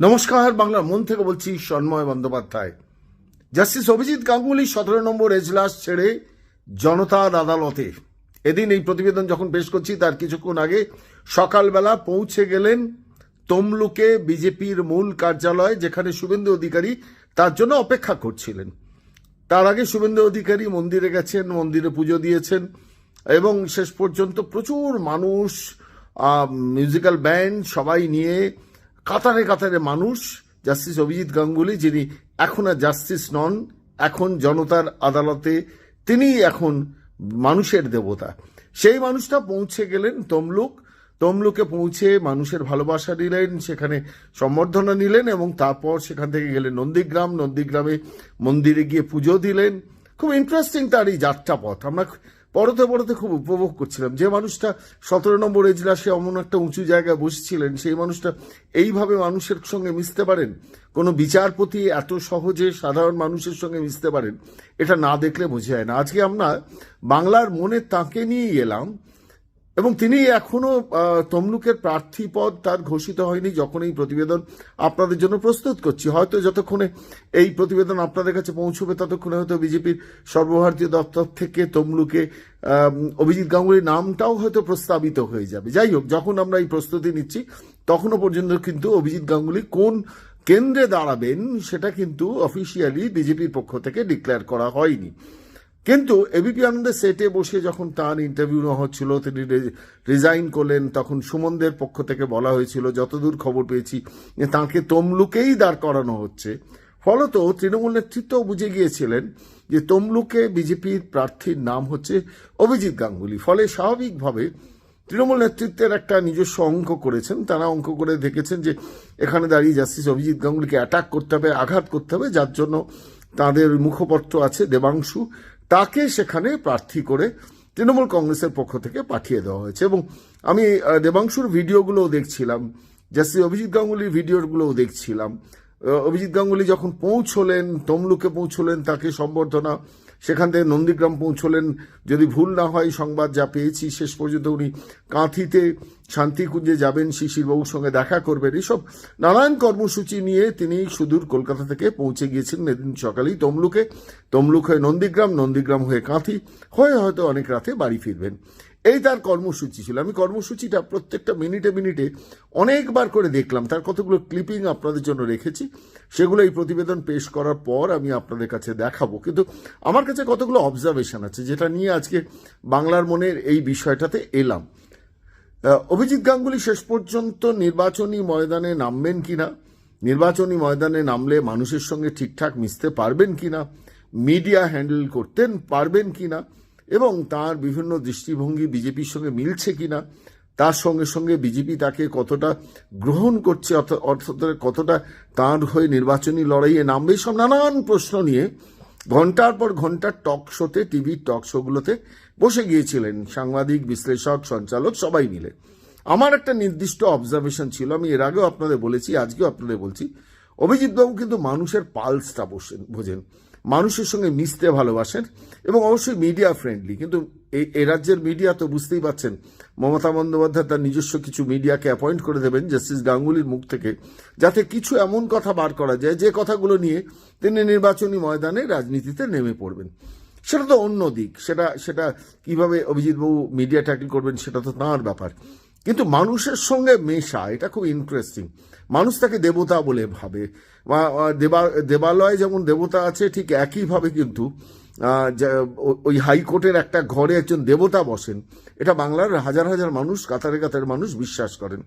নমস্কার, বাংলার মন থেকে বলছি সন্ময় বন্দ্যোপাধ্যায়। জাস্টিস অভিজিৎ গাঙ্গুলি সতেরো নম্বর এজলাস ছেড়ে জনতার আদালতে। এদিন এই প্রতিবেদন যখন পেশ করছি, তার কিছুক্ষণ আগে সকালবেলা পৌঁছে গেলেন তমলুকে বিজেপির মূল কার্যালয়, যেখানে শুভেন্দু অধিকারী তার জন্য অপেক্ষা করছিলেন। তার আগে শুভেন্দু অধিকারী মন্দিরে গেছেন, মন্দিরে পুজো দিয়েছেন, এবং শেষ পর্যন্ত প্রচুর মানুষ মিউজিক্যাল ব্যান্ড সবাই নিয়ে কাতারে কাতারে মানুষ, জাস্টিস অভিজিৎ গাঙ্গুলি, যিনি এখন আর জাস্টিস নন, এখন জনতার আদালতে, তিনিই এখন মানুষের দেবতা। সেই মানুষটা পৌঁছে গেলেন তমলুক। তমলুকে পৌঁছে মানুষের ভালোবাসা নিলেন সেখানে সম্বর্ধনা নিলেন এবং তারপর সেখান থেকে গেলেন নন্দীগ্রাম। নন্দীগ্রামে মন্দিরে গিয়ে পুজো দিলেন। খুব ইন্টারেস্টিং তার এই যাত্রা পথ আমরা পরতে পড়তে খুব উপভোগ করছিলাম। যে মানুষটা সতেরো নম্বর এজলাসে অমন একটা উঁচু জায়গায় বসেছিলেন, সেই মানুষটা এইভাবে মানুষের সঙ্গে মিশতে পারেন? কোনো বিচারপতি এত সহজে সাধারণ মানুষের সঙ্গে মিশতে পারেন? এটা না দেখলে বোঝা যায় না। আজকে আমরা বাংলার মনে তাকে নিয়ে এলাম। এবং তিনি এখনও তমলুকের প্রার্থী পদ তার ঘোষিত হয়নি যখন এই প্রতিবেদন আপনাদের জন্য প্রস্তুত করছি। হয়তো যতক্ষণে এই প্রতিবেদন আপনাদের কাছে পৌঁছবে ততক্ষণে হয়তো বিজেপির সর্বভারতীয় দপ্তর থেকে তমলুকে অভিজিৎ গাঙ্গুলির নামটাও হয়তো প্রস্তাবিত হয়ে যাবে। যাই হোক, যখন আমরা এই প্রস্তুতি নিচ্ছি, তখনও পর্যন্ত কিন্তু অভিজিৎ গাঙ্গুলি কোন কেন্দ্রে দাঁড়াবেন সেটা কিন্তু অফিসিয়ালি বিজেপির পক্ষ থেকে ডিক্লেয়ার করা হয়নি। কিন্তু এবিপি আনন্দের সেটে বসে যখন তার ইন্টারভিউ নেওয়া হচ্ছিল, তিনি রিজাইন করলেন। তখন সুমনদের পক্ষ থেকে বলা হয়েছিল, যতদূর খবর পেয়েছি তাঁকে তমলুকেই দাঁড় করানো হচ্ছে। ফলত তৃণমূল নেতৃত্ব বুঝে গিয়েছিলেন যে তমলুকে বিজেপির প্রার্থীর নাম হচ্ছে অভিজিৎ গাঙ্গুলি। ফলে স্বাভাবিকভাবে তৃণমূল নেতৃত্বের একটা নিজস্ব অঙ্ক করেছেন। তারা অঙ্ক করে দেখেছেন যে এখানে দাঁড়িয়ে জাস্টিস অভিজিৎ গাঙ্গুলিকে অ্যাটাক করতে হবে, আঘাত করতে হবে। যার জন্য তাদের মুখপত্র আছে দেবাংশু তাকে সেখানে প্রার্থী করে তৃণমূল কংগ্রেসের পক্ষ থেকে পাঠিয়ে দেওয়া হয়েছে। এবং আমি দেবাংশুর ভিডিওগুলোও দেখছিলাম, জাস্টিস অভিজিৎ গাঙ্গুলির ভিডিওগুলোও দেখছিলাম। অভিজিৎ গাঙ্গুলি যখন পৌঁছলেন, তমলুকে পৌঁছলেন, তাকে সম্বর্ধনা, সেখান থেকে নন্দীগ্রাম পৌঁছলেন। যদি ভুল না হয়, সংবাদ যা পেয়েছি, শেষ পর্যন্ত উনি কাঁথিতে শান্তিকুঞ্জে যাবেন, শিশিরবাবুর সঙ্গে দেখা করবেন। এসব নানান কর্মসূচি নিয়ে তিনি সুদূর কলকাতা থেকে পৌঁছে গিয়েছিলেন। এদিন সকালেই তমলুকে, তমলুক হয়ে নন্দীগ্রাম নন্দীগ্রাম হয়ে কাঁথি, হয়ে হয়তো অনেক রাতে বাড়ি ফিরবেন। এই তার কর্মসূচি ছিল। আমি কর্মসূচিটা প্রত্যেকটা মিনিটে মিনিটে অনেকবার করে দেখলাম। তার কতগুলো ক্লিপিং আপনাদের জন্য রেখেছি। সেগুলো এই প্রতিবেদন পেশ করার পর আমি আপনাদের কাছে দেখাবো। কিন্তু আমার কাছে কতগুলো অবজারভেশন আছে, যেটা নিয়ে আজকে বাংলার মনের এই বিষয়টাতে এলাম। অভিজিৎ গাঙ্গুলি শেষ পর্যন্ত নির্বাচনী ময়দানে নামবেন কিনা? নির্বাচনী ময়দানে নামলে মানুষের সঙ্গে ঠিকঠাক মিশতে পারবেন কিনা? মিডিয়া হ্যান্ডেল করতেন পারবেন কিনা? এবং তার বিভিন্ন দৃষ্টিভঙ্গি বিজেপির সঙ্গে মিলছে কিনা, তার সঙ্গে সঙ্গে বিজেপি তাকে কতটা গ্রহণ করছে, অর্থ- অর্থাৎ কতটা তার হয়ে নির্বাচনী লড়াইয়ে নামবে সব নানান প্রশ্ন নিয়ে ঘণ্টার পর ঘণ্টার টক শোতে টিভির টক শোগুলোতে বসে গিয়েছিলেন সাংবাদিক, বিশ্লেষক, সঞ্চালক, সবাই মিলে। আমার একটা নির্দিষ্ট অবজারভেশন ছিল, আমি এর আগেও আপনাদের বলেছি, আজকেও আপনাদের বলছি। অভিজিৎবাবু কিন্তু মানুষের পালসটা বসেন বোঝেন। মানুষের সঙ্গে মিশতে ভালোবাসেন এবং অবশ্যই মিডিয়া ফ্রেন্ডলি কিন্তু এই এ রাজ্যের মিডিয়া তো বুঝতেই পাচ্ছেন, মমতা বন্দ্যোপাধ্যায় তার নিজস্ব কিছু মিডিয়াকে অ্যাপয়েন্ট করে দেবেন জাস্টিস গাঙ্গুলির মুখ থেকে, যাতে কিছু এমন কথা বার করা যায় যে কথাগুলো নিয়ে তিনি নির্বাচনী ময়দানে রাজনীতিতে নেমে পড়বেন। সেটা তো অন্য দিক, সেটা সেটা কীভাবে অভিজিৎবাবু মিডিয়া ট্যাকেল করবেন সেটা তো তাঁর ব্যাপার। কিন্তু মানুষের সঙ্গে মেশা, এটা খুব ইন্টারেস্টিং মানুষ তাকে দেবতা বলে ভাবে। বা দেবা, দেবালয়ে যেমন দেবতা আছে, ঠিক একইভাবে কিন্তু ওই হাইকোর্টের একটা ঘরে একজন দেবতা বসেন। এটা বাংলার হাজার হাজার মানুষ, কাতারে কাতারে মানুষ বিশ্বাস করেন।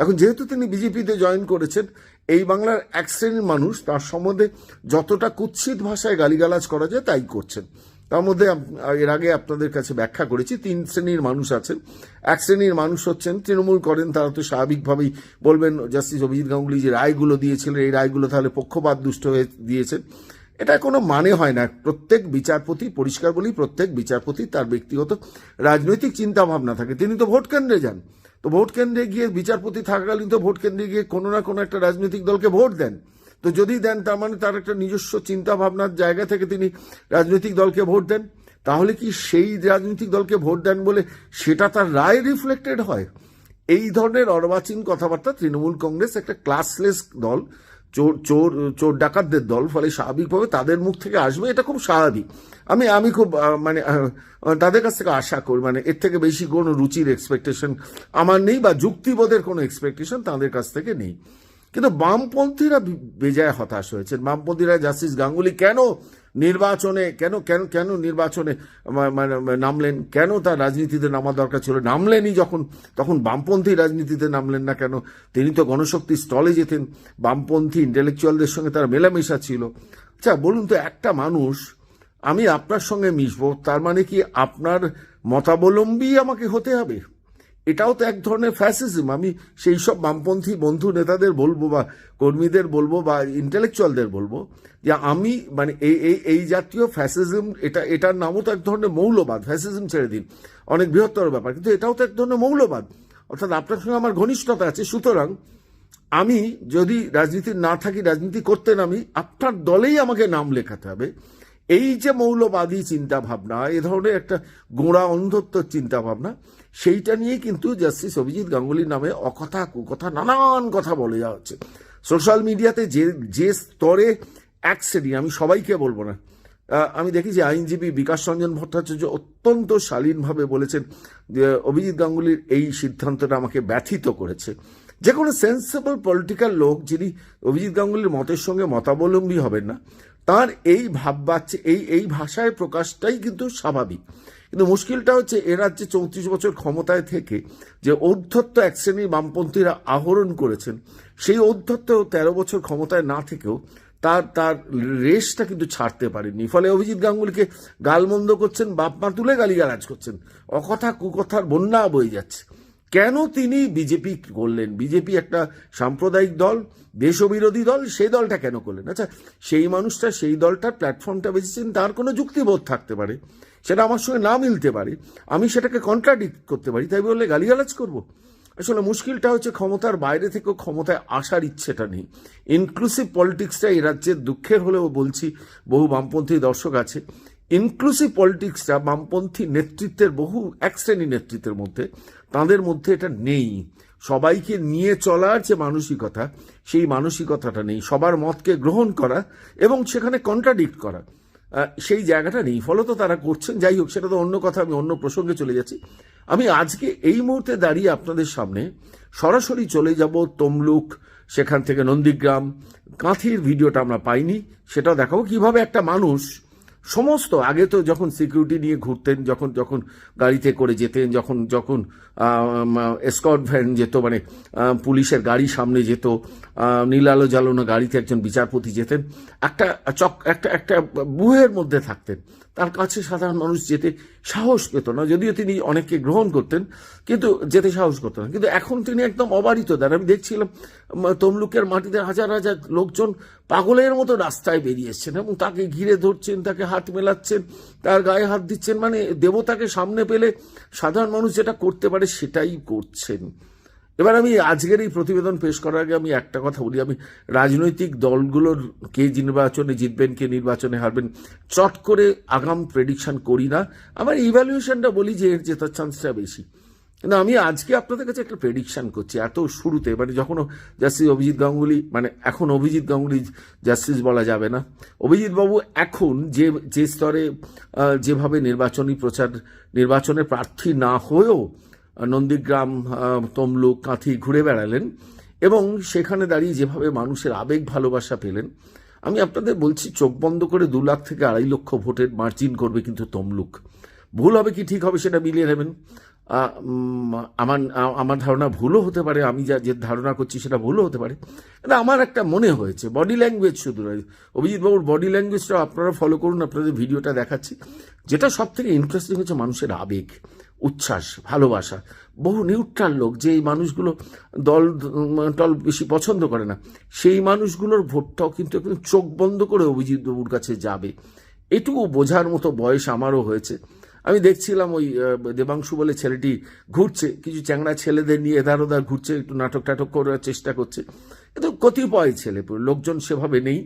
এখন যেহেতু তিনি বিজেপিতে জয়েন করেছেন, এই বাংলার এক শ্রেণির মানুষ, তার সম্বন্ধে যতটা কুৎসিত ভাষায় গালিগালাজ করা যায়, তাই করছেন। তার মধ্যে এর আগে আপনাদের কাছে ব্যাখ্যা করেছি, তিন শ্রেণির মানুষ আছেন। এক শ্রেণির মানুষ হচ্ছেন, তৃণমূল করেন, তারা তো স্বাভাবিকভাবেই বলবেন, জাস্টিস অভিজিৎ গাঙ্গুলি যে রায়গুলো দিয়েছিলেন, এই রায়গুলো তাহলে পক্ষপাত দুষ্ট হয়ে দিয়েছেন। এটা কোনো মানে হয় না। প্রত্যেক বিচারপতি, পরিষ্কার বলি, প্রত্যেক বিচারপতি তার ব্যক্তিগত রাজনৈতিক চিন্তা ভাবনা থাকে। তিনি তো ভোট কেন্দ্রে যান। তো ভোট কেন্দ্রে গিয়ে বিচারপতি থাকাকালীন তো ভোট কেন্দ্রে গিয়ে কোনো না কোনো একটা রাজনৈতিক দলকে ভোট দেন। তো যদি দেন, তার মানে তার একটা নিজস্ব চিন্তা ভাবনার জায়গা থেকে তিনি রাজনৈতিক দলকে ভোট দেন, তাহলে কি সেই রাজনৈতিক দলকে ভোট দেন বলে সেটা তার রায় রিফ্লেক্টেড হয়? এই ধরনের অর্বাচীন কথাবার্তা তৃণমূল কংগ্রেস একটা ক্লাসলেস দল, চোর চোর চোর ডাকাতদের দল, ফলে স্বাভাবিকভাবে তাদের মুখ থেকে আসবে, এটা খুব স্বাভাবিক। আমি আমি খুব মানে তাদের কাছ থেকে আশা করি মানে এর থেকে বেশি কোনো রুচির এক্সপেকটেশন আমার নেই বা যুক্তিবোধের কোনো এক্সপেকটেশন তাদের কাছ থেকে নেই। কিন্তু বামপন্থীরা বেজায় হতাশ হয়েছেন। বামপন্থীরা জাস্টিস গাঙ্গুলি কেন নির্বাচনে, কেন কেন কেন নির্বাচনে মানে নামলেন? কেন তার রাজনীতিতে নামা দরকার ছিল? নামলেনই যখন, তখন বামপন্থী রাজনীতিতে নামলেন না কেন? তিনি তো গণশক্তি স্টলে যেতেন। বামপন্থী ইন্টেলেকচুয়ালদের সঙ্গে তার মেলামেশা ছিল। আচ্ছা বলুন তো একটা মানুষ, আমি আপনার সঙ্গে মিশবো, তার মানে কি আপনার মতাবলম্বী আমাকে হতে হবে? এটাও তো এক ধরনের ফ্যাসিজম আমি সেই সব বামপন্থী বন্ধু নেতাদের বলব বা কর্মীদের বলব বা ইন্টেলেকচুয়ালদের বলব যে আমি মানে এই এই এই জাতীয় ফ্যাসিজম এটা, এটার নামও তো এক ধরনের মৌলবাদ ফ্যাসিজম ছেড়ে দিন। অনেক বৃহত্তর ব্যাপার, কিন্তু এটাও তো এক ধরনের মৌলবাদ। অর্থাৎ আপনার সঙ্গে আমার ঘনিষ্ঠতা আছে, সুতরাং আমি যদি রাজনীতি না থাকি, রাজনীতি করতে নামি, আপনার দলেই আমাকে নাম লেখাতে হবে। এই যে মৌলবাদী চিন্তা ভাবনা এ ধরনের একটা গোড়া অন্ধত্ব চিন্তা ভাবনা সেইটা নিয়ে কিন্তু জাস্টিস অভিজিৎ গাঙ্গুলির নামে অকথা কুকথা নানান কথা বলে যাওয়া হচ্ছে। সোশ্যাল মিডিয়াতে যে যে স্তরে এক শ্রেণি, আমি সবাইকে বলব না আমি দেখি যে আইনজীবী বিকাশ রঞ্জন ভট্টাচার্য অত্যন্ত শালীনভাবে বলেছেন যে অভিজিৎ গাঙ্গুলির এই সিদ্ধান্তটা আমাকে ব্যথিত করেছে। যে কোনো সেন্সেবল পলিটিক্যাল লোক যিনি অভিজিৎ গাঙ্গুলির মতের সঙ্গে মতাবলম্বী হবেন না, তার এই ভাববাচ্চে এই এই ভাষায় প্রকাশটাই কিন্তু স্বাভাবিক। কিন্তু মুশকিলটা হচ্ছে, এ রাজ্যে চৌত্রিশ বছর ক্ষমতায় থেকে যে ঔদ্ধত্য এক শ্রেণির বামপন্থীরা আহরণ করেছেন, সেই ঔদ্ধত্য তেরো বছর ক্ষমতায় না থেকেও তার তার রেসটা কিন্তু ছাড়তে পারেনি ফলে অভিজিৎ গাঙ্গুলিকে গালমন্দ করছেন, বাপ মা তুলে গালিগালাজ করছেন। অকথা কুকথার বন্যা বয়ে যাচ্ছে। কেন তিনি বিজেপি করলেন? বিজেপি একটা সাম্প্রদায়িক দল, দেশবিরোধী দল, সেই দলটা কেন করলেন? আচ্ছা সেই মানুষটা, সেই দলটার প্ল্যাটফর্মটা বেঁচেছেন তার কোনো যুক্তিবোধ থাকতে পারে। সেটা আমার সঙ্গে না মিলতে পারে, আমি সেটাকে কন্ট্রাডিক্ট করতে পারি, তাই বললে গালিগালাজ করব? আসলে মুশকিলটা হচ্ছে ক্ষমতার বাইরে থেকেও ক্ষমতায় আসার ইচ্ছেটা নেই। ইনক্লুসিভ পলিটিক্সটা এই রাজ্যের দুঃখের হলেও বলছি, বহু বামপন্থী দর্শক আছে। ইনক্লুসিভ পলিটিক্সটা বামপন্থী নেতৃত্বের, বহু এক শ্রেণি নেতৃত্বের মধ্যে, তাদের মধ্যে এটা নেই। সবাইকে নিয়ে চলার যে মানসিকতা, সেই মানসিকতাটা নেই। সবার মতকে গ্রহণ করা এবং সেখানে কন্ট্রাডিক্ট করা। সেই জায়গাটা নেই। ফলত তারা করছেন। যাই হোক, সেটা তো অন্য কথা, আমি অন্য প্রসঙ্গে চলে যাচ্ছি। আমি আজকে এই মুহূর্তে দাঁড়িয়ে আপনাদের সামনে সরাসরি চলে যাব তমলুক, সেখান থেকে নন্দীগ্রাম। কাঁথির ভিডিওটা আমরা পাইনি। সেটা দেখাবো। কীভাবে একটা মানুষ সমস্ত, আগে তো যখন সিকিউরিটি নিয়ে ঘুরতেন, যখন যখন গাড়িতে করে যেতেন, যখন যখন স্কট ভ্যান যেত মানে পুলিশের গাড়ি সামনে যেত নীলালো নীল জ্বালানো গাড়িতে একজন বিচারপতি যেতেন, একটা চক, একটা একটা বুহের মধ্যে থাকতেন। তার কাছে সাধারণ মানুষ যেতে সাহস পেত না, যদিও তিনি অনেককে গ্রহণ করতেন, কিন্তু যেতে সাহস করতেন না। কিন্তু এখন তিনি একদম অবারিত দেন। আমি দেখছিলাম তমলুকের মাটিতে হাজার হাজার লোকজন পাগলের মতো রাস্তায় বেরিয়ে এসছেন এবং তাকে ঘিরে ধরছেন, তাকে হাত মেলাচ্ছেন, তার গায়ে হাত দিচ্ছেন। মানে দেবতাকে সামনে পেলে সাধারণ মানুষ যেটা করতে পারে সেটাই করছেন। এবার আমি আজকের এই প্রতিবেদন পেশ করার আগে আমি একটা কথা বলি। আমি রাজনৈতিক দলগুলোর কে নির্বাচনে জিতবেন, কে নির্বাচনে হারবেন, চট করে আগাম প্রেডিকশন করি না। আমার ইভ্যালুয়েশনটা বলি যে এর জেতার চান্সটা বেশি। কিন্তু আমি আজকে আপনাদের কাছে একটা প্রেডিকশন করছি, এত শুরুতে। মানে যখন জাস্টিস অভিজিৎ গাঙ্গুলি মানে এখন অভিজিৎ গাঙ্গুলি জাস্টিস বলা যাবে না। অভিজিৎ বাবু, এখন যে যে স্তরে যেভাবে নির্বাচনী প্রচার নির্বাচনে প্রার্থী না হয়েও নন্দীগ্রাম তমলুক, কাঁথি ঘুরে বেড়ালেন এবং সেখানে দাঁড়িয়ে যেভাবে মানুষের আবেগ ভালোবাসা পেলেন, আমি আপনাদের বলছি চোখ বন্ধ করে দু লাখ থেকে আড়াই লক্ষ ভোটের মার্জিন করবে কিন্তু তমলুক। ভুল হবে কি, ঠিক হবে সেটা মিলিয়ে নেবেন। আমার আমার ধারণা ভুলও হতে পারে, আমি যা, যে ধারণা করছি সেটা ভুলও হতে পারে। কিন্তু আমার একটা মনে হয়েছে বডি ল্যাঙ্গুয়েজ শুধু নয়, অভিজিৎ বাবুর বডি ল্যাঙ্গুয়েজটা আপনারা ফলো করুন, আপনাদের ভিডিওটা দেখাচ্ছি, যেটা সব থেকে ইন্টারেস্টিং হচ্ছে মানুষের আবেগ। উচ্ছ্বাস, ভালোবাসা। বহু নিউট্রাল লোক যে এই মানুষগুলো দল, টল বেশি পছন্দ করে না, সেই মানুষগুলোর ভোটটাও কিন্তু একদম চোখ বন্ধ করে অভিজিৎ বাবুর কাছে যাবে। এটুকু বোঝার মতো বয়স আমারও হয়েছে। আমি দেখছিলাম ওই দেবাংশু বলে ছেলেটি ঘুরছে, কিছু চ্যাংড়া ছেলেদের নিয়ে এধার ওধার ঘুরছে, একটু নাটক টাটক করার চেষ্টা করছে। কিন্তু কতিপয় ছেলে, লোকজন সেভাবে নেই।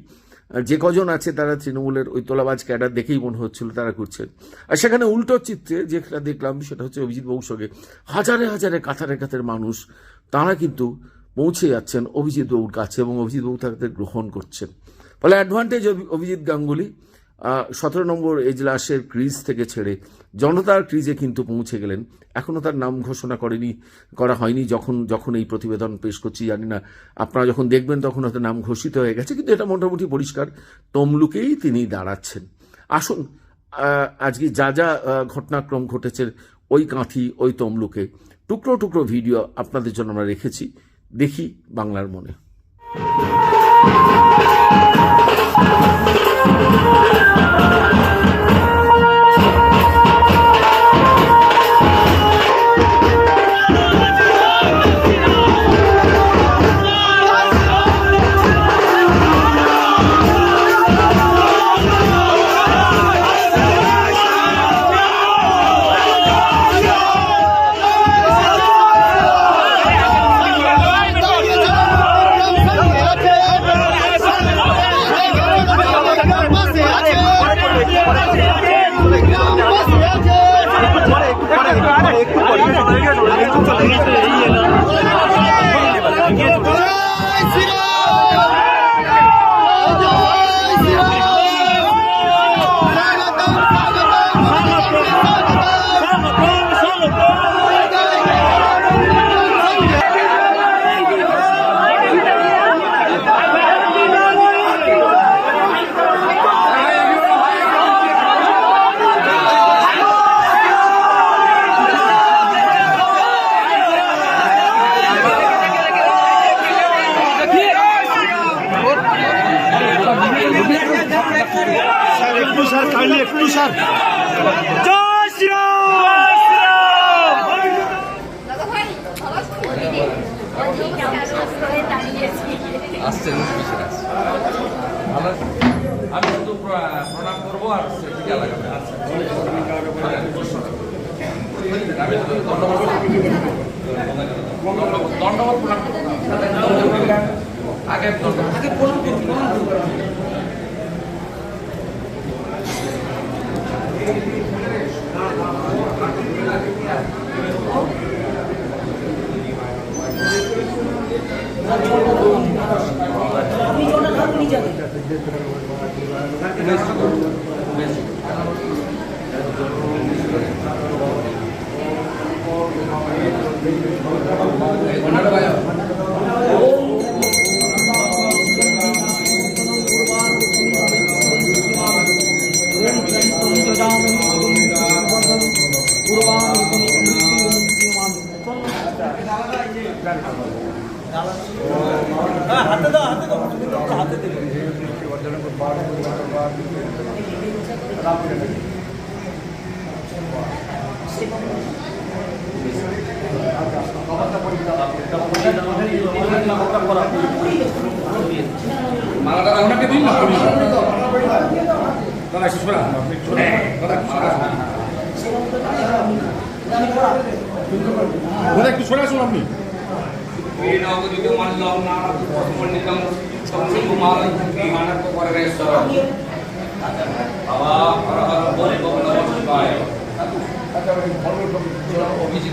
যে কজন আছে তারা তৃণমূলের ওই তোলাবাজ ক্যাডার দেখেই মনে হচ্ছিল তারা করছেন আর সেখানে উল্টো চিত্রে যেটা দেখলাম সেটা হচ্ছে অভিজিৎ বাবুর সঙ্গে হাজারে হাজারে কাতারে কাতারে মানুষ, তারা কিন্তু পৌঁছে যাচ্ছেন অভিজিৎ বাবুর কাছে এবং অভিজিৎ বাবু তাদের গ্রহণ করছেন। ফলে অ্যাডভান্টেজ অভিজিৎ গাঙ্গুলি সতেরো নম্বর এজলাসের ক্রিজ থেকে ছেড়ে জনতার ক্রিজে কিন্তু পৌঁছে গেলেন। এখনও তার নাম ঘোষণা করেনি, করা হয়নি যখন যখন এই প্রতিবেদন পেশ করছি, জানি না, আপনারা যখন দেখবেন তখন হয়তো নাম ঘোষিত হয়ে গেছে, কিন্তু এটা মোটামুটি পরিষ্কার। তমলুকেই তিনি দাঁড়াচ্ছেন। আসুন আজকে যা যা ঘটনাক্রম ঘটেছে ওই কাঁথি, ওই তমলুকে টুকরো টুকরো ভিডিও আপনাদের জন্য আমরা রেখেছি। দেখি বাংলার মনে। Oh, my God. Sir kindly একটু স্যার। জয় শ্রীরাম আসছে ভালো। আমি শুধু প্র- প্রণাম করব আর টিকা লাগাবে প্রণাম করব। আগে দণ্ডবত আগে প্রণাম করব। Gracias. মালাটা ওনাকে দিন না দাদা শোনা দাদা একটু সরে আসুন আপনি অভিজিৎ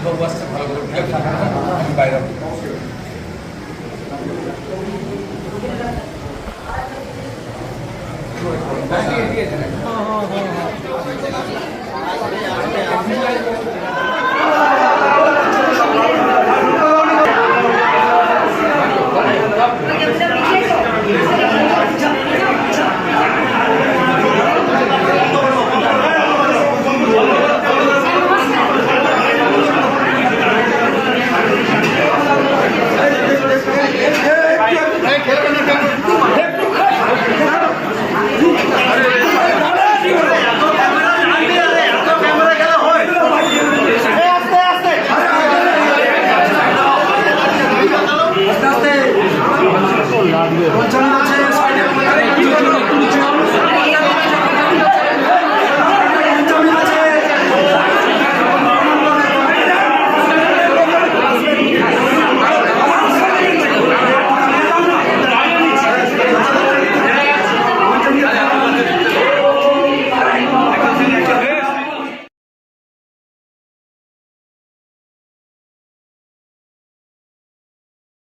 বাবু আসছে ভালো করে আমি বাইরে